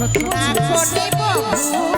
সত্যি না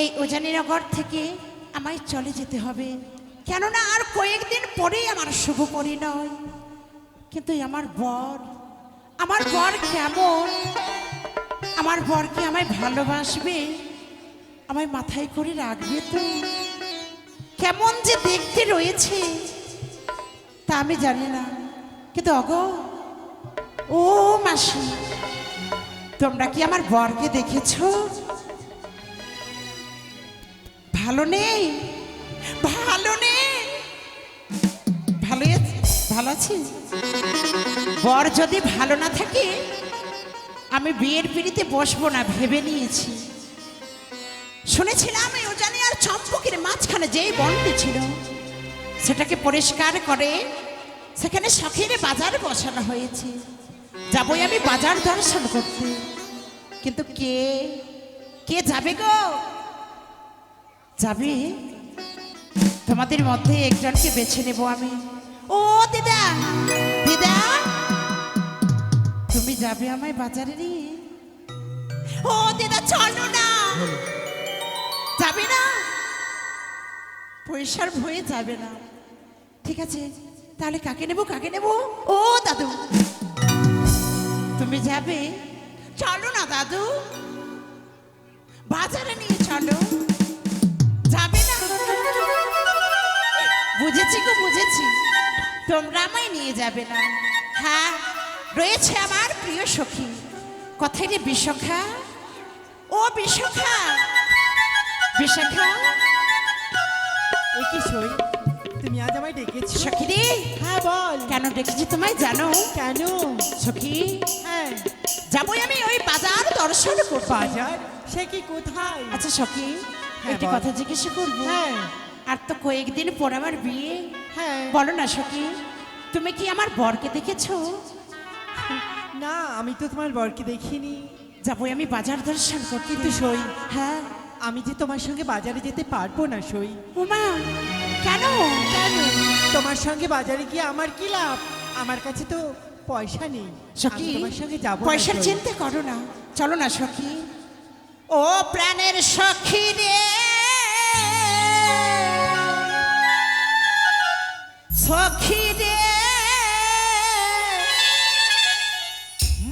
এই উজানিনগর থেকে আমায় চলে যেতে হবে। কেননা আর কয়েকদিন পরেই আমার শুভ পরিণয়। কিন্তু আমার বর আমার বর কেমন? আমার বর কি আমায় ভালোবাসবে? আমায় মাথায় করে রাখবে তো? কেমন যে দেখতে রয়েছে, তা আমি জানি না। কিন্তু অগ, ও মাসি, তোমরা কি আমার বরকে দেখেছ? ভালো নেই? ভালো নেই? ভালো ভালো আছি? বর যদি ভালো না থাকে, আমি বিয়ের পিড়িতে বসবো না, ভেবে নিয়েছি। শুনেছিলাম ও জানি আর চম্পকের মাঝখানে যেই বনটি ছিল, সেটাকে পরিষ্কার করে সেখানে শখের বাজার বসানো হয়েছে। যাবই আমি বাজার দর্শন করতে। কিন্তু কে? কে যাবে গো? যাবে? তোমাদের মধ্যে একজনকে বেছে নেব আমি। ও, দিদা! দিদা! তুমি যাবে আমায় বাজারে নিয়ে? ও, দিদা, চলো না। যাবে না? পয়সার ভয়ে যাবে না। ঠিক আছে, তাহলে কাকে নেব কাকে নেব? ও, দাদু! তুমি যাবে? চলো না, দাদু! বাজারে বুঝেছি তোমরা আমায় নিয়ে যাবে না। হ্যাঁ রয়েছে আমার প্রিয় সখী। কথাই রে বিশাখা? ও বিশাখা! বিশাখা? এ কি সই? তুমি আজ আমায় ডেকেছো? সখী রে হ্যাঁ বল। কেন ডেকেছি তোমায় জানো? কেন? সখী হ্যাঁ। যাবই আমি ওই বাজার দর্শন করব বাজার? সে কি কোথায়? আচ্ছা সখী হ্যাঁ, একটি কথা জিজ্ঞাসা করব। হ্যাঁ। আর তো কয়েকদিন পর আমার বিয়ে। বলো না সখী তুমি কি আমার বরকে দেখেছ? না আমি তো তোমার বরকে দেখিনি। যাবই আমি বাজার দর্শন করতে। কিন্তু সই হ্যাঁ। আমি যে তোমার সঙ্গে বাজারে যেতে পারব না সই। উমা কেন? কেন? তোমার সঙ্গে বাজারে গিয়ে আমার কি লাভ? আমার কাছে তো পয়সা নেই। সখী তোমার সঙ্গে যাব না, পয়সার সই। চিন্তা করো না। চলো না সখী। ও প্রাণের সখী রে। সখী রে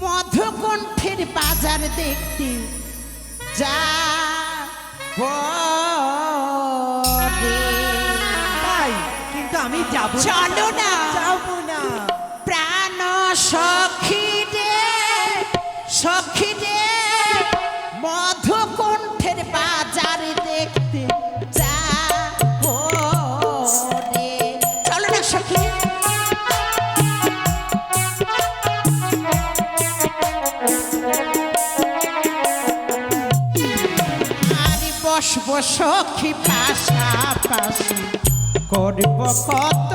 মধুকণ্ঠের বাজার দেখতে যা তাই কিন্তু আমি যাব। চলো না। যাব না প্রাণ সখী রে সখী রে সখী পাশাপাশি করব কত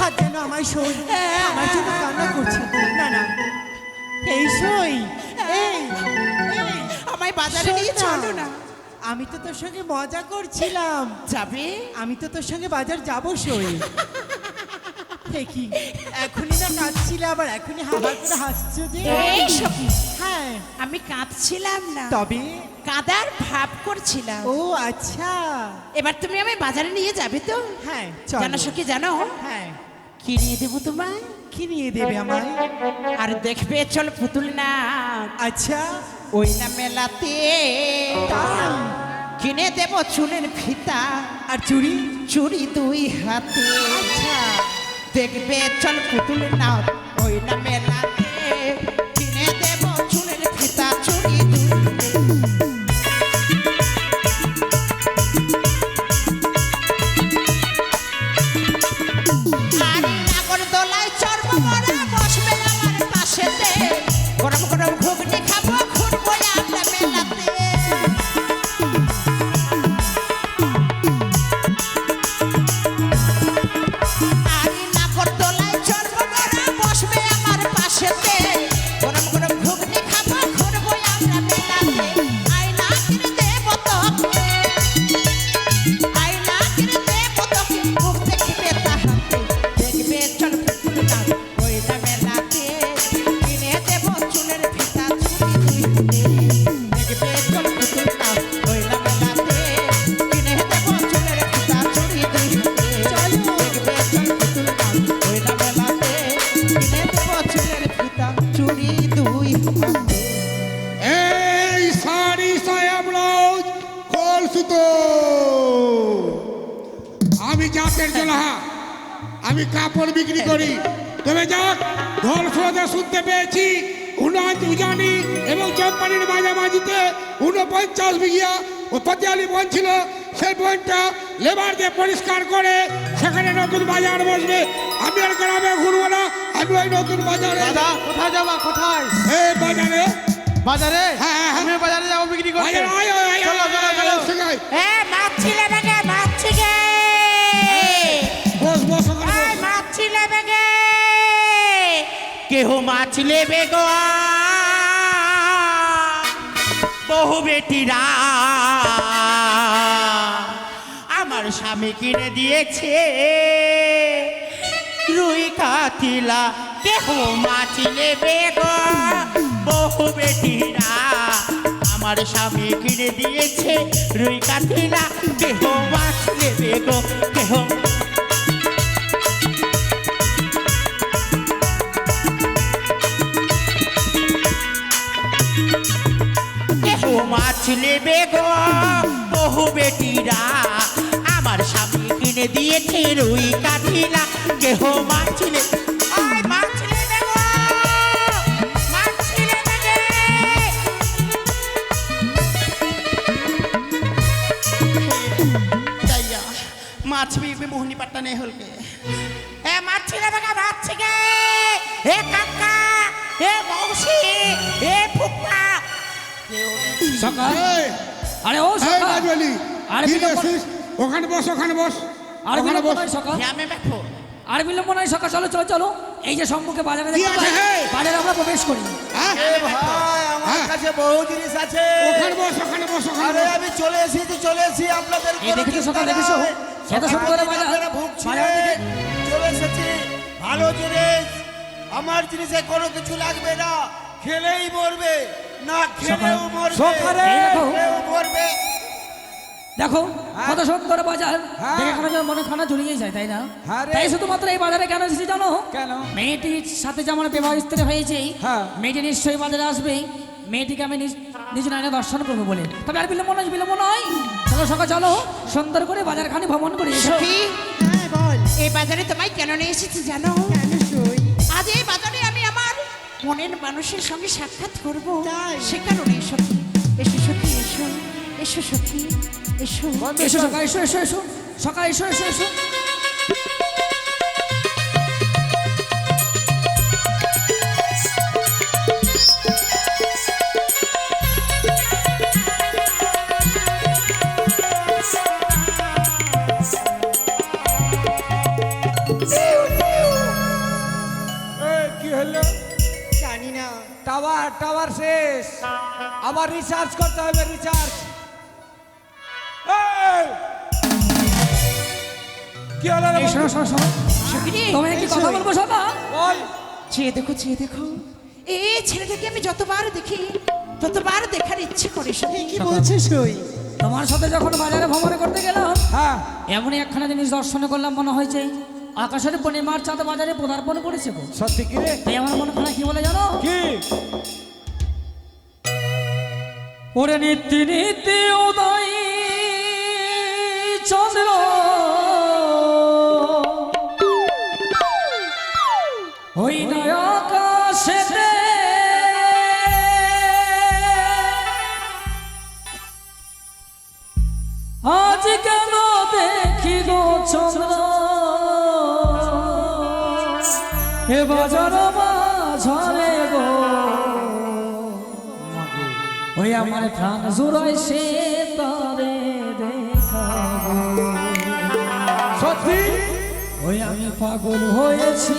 আমায় সই আমার জন্য কান্না করছে। না না। এই সই এই আমায় বাজারে নিয়ে চলো না। আমি তো তোর সঙ্গে মজা করছিলাম। যাবে? আমি তো তোর সঙ্গে বাজার যাব সই কি? এখনই না কাঁদছিলে আবার? এখনই হাওয়া করে হাসছো যে? হ্যাঁ। আমি কাঁদছিলাম না। তবে? কাদার ভাব করছিলাম। ও আচ্ছা। এবার তুমি আমি বাজারে নিয়ে যাবে তো? হ্যাঁ জানো সখী জানো? হ্যাঁ। কি নিয়ে দেবো তোমায়? কিনিয়ে দেবে আমায়? আর দেখবে চল পুতুল না। আচ্ছা। ওই না মেলাতে। তাই কিনে দেবো চুলের ফিতা। আর চুড়ি? চুরি দুই হাতে। আচ্ছা। দেখবে চল পুতুল না ওই না মেলাতে। উজানি এবং চম্পানির মাঝামাঝিতে উনপঞ্চাশ বিঘিয়া ও পাতিয়ালি বন ছিল সেই বনটা লেবার দিয়ে পরিষ্কার করে সেখানে নতুন বাজার বসবে আমি আর গ্রামে ঘুরবো না আমি ওই নতুন বাজারে দাদা কোথায় যাবা কোথায় এই বাজারে বাজারে হ্যাঁ, হ্যাঁ, হ্যাঁ। আমি বাজারে যাব বিক্রি করতে চলো চলো চলো এ মাছি লেবে গে মাছি গে বস বস। মাছি লেবে কেহ মাছ লেবে গো বহু বেটিরা। আমার স্বামী কিনে দিয়েছে। রুই কাতিলা, কেহ মাছ লেবে গো? বহু বেটিরা, আমার স্বামী কিনে দিয়েছে রুই কাতিলা, কেহ মাছ লেবে গো? কেহ কেহ বেটিরা ওখানে বস ওখানে বস। আর ওখানে বস। সকাল। আমি দেখো। আর বিলম্ব নয় সকাল চলো চলো চলো। এই যে সম্মুখে বাজারে? বাজারে আমরা প্রবেশ করি। হ্যাঁ? আমার হ্যাঁ। কাছে বহু জিনিস আছে। ওখানে বস ওখানে বস আরে আমি চলে এসেছি চলে এসেছি। আপনাদের দেখেছ সকাল, দেখেছ? বাজার। বাজার চলে এসেছি। ভালো জিনিস। আমার জিনিসে কোনো কিছু লাগবে না। খেলেই মরবে। না খেলেও মরবে। খেলেও মরবে। দেখো কত সুন্দর বাজার। হ্যাঁ। দেখে কেন যেন মনে খানা জড়িয়ে যায় তাই না? হ্যাঁ তাই শুধুমাত্র এই বাজারে কেন এসেছি জানো? কেন? মেয়েটির সাথে যেমন বিবাহ স্ত্রী হয়েছে হ্যাঁ। মেয়েটি নিশ্চয়ই বাজারে আসবে। মেয়েটিকে আমি নিজ নিজ নায়নে দর্শন করব বলে। তবে আর বিলম্ব নয় বিলম্ব নয়। চলো সকাল চলো। সুন্দর করে বাজারখানি ভ্রমণ করে। হ্যাঁ বল এই বাজারে তোমায় কেন নিয়ে এসেছি জানো? আজ এই বাজারে আমি আমার মনের মানুষের সঙ্গে সাক্ষাৎ করব? সে কারণে সখী। এসো সখী এসো। এসো সখী। এসো এসো সকাল এসো এসো এসো সকাল এসো এসো এসো। টাওয়ার টাওয়ার শেষ। আবার রিচার্জ করতে হবে রিচার্জ কি হলো রে এই শোনো শোনো শোনো। সখিনী, তুমি কি কথা বলব শোনা বল। চেয়ে দেখো চেয়ে দেখো। এই ছেলেটাকে আমি যতবার দেখি ততবার দেখার ইচ্ছে করে সখী। কি বলছে সই তোমার সাথে যখন বাজারে ভ্রমণ করতে গেলাম হ্যাঁ। এমনই একখানা জিনিস দর্শন করলাম মনে হয়েছে আকাশের পূর্ণিমার চাঁদ বাজারে পদার্পণ করেছে গো। সত্যি কি রে? তাই আমার মনে খানা কি বলে জানো? কি? ওরে নিত্যি নিত্যি উদয় কেন দেখি গো চন্দ্র? হে বাজার মাঝরে গো। ওই আমার প্রাণ জোড়ায় সে তারে দেখাবো সত্যি? ওই আমি পাগল হয়েছি।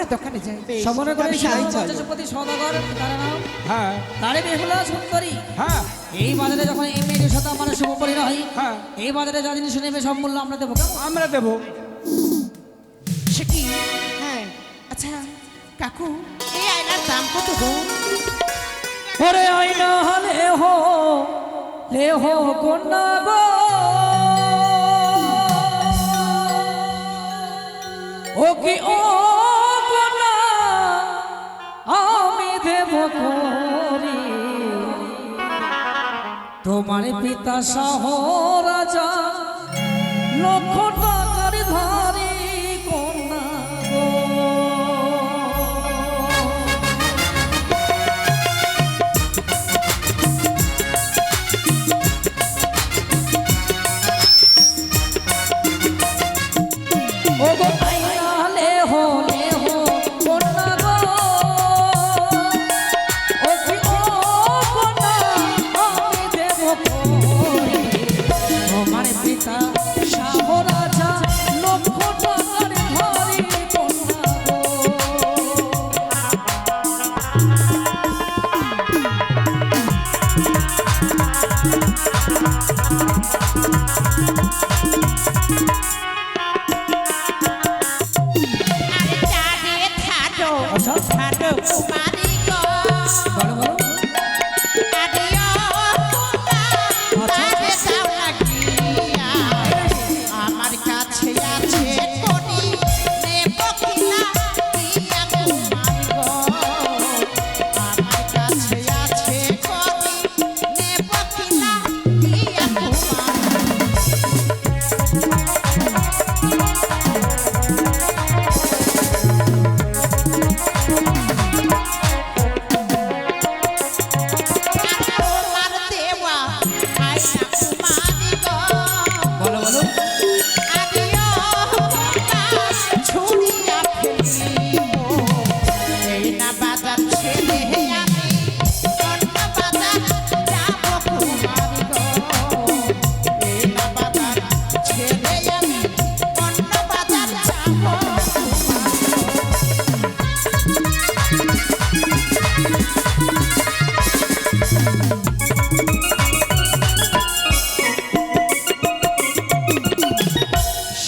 আমরা দোকানে যাই। করে সদাগর তার নাম হ্যাঁ। তারে বেহুলা সুন্দরী। হ্যাঁ। এই বাজারে যখন এই সাথে আমার হয় হ্যাঁ। এই বাজারে যা জিনিস নেবে সব মূল্য আমরা আমরা সে কি? হ্যাঁ। আচ্ছা কাকু এই আয়নার দাম কত গো? ওরে আয়না হলে হো লে হো কন্যা গো। ও কি ও আমার পিতা শাহ রাজা লক্ষণ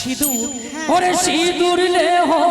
সিঁদুর। ওরে সিঁদুর নে হো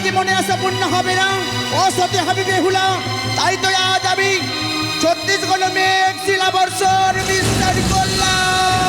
যে মনে আশা পূর্ণ হবে না? অসতে হবে বেহুলা তাই তো আজ আমি ছত্রিশগড় মেঘ জিলা বিস্তার করলাম।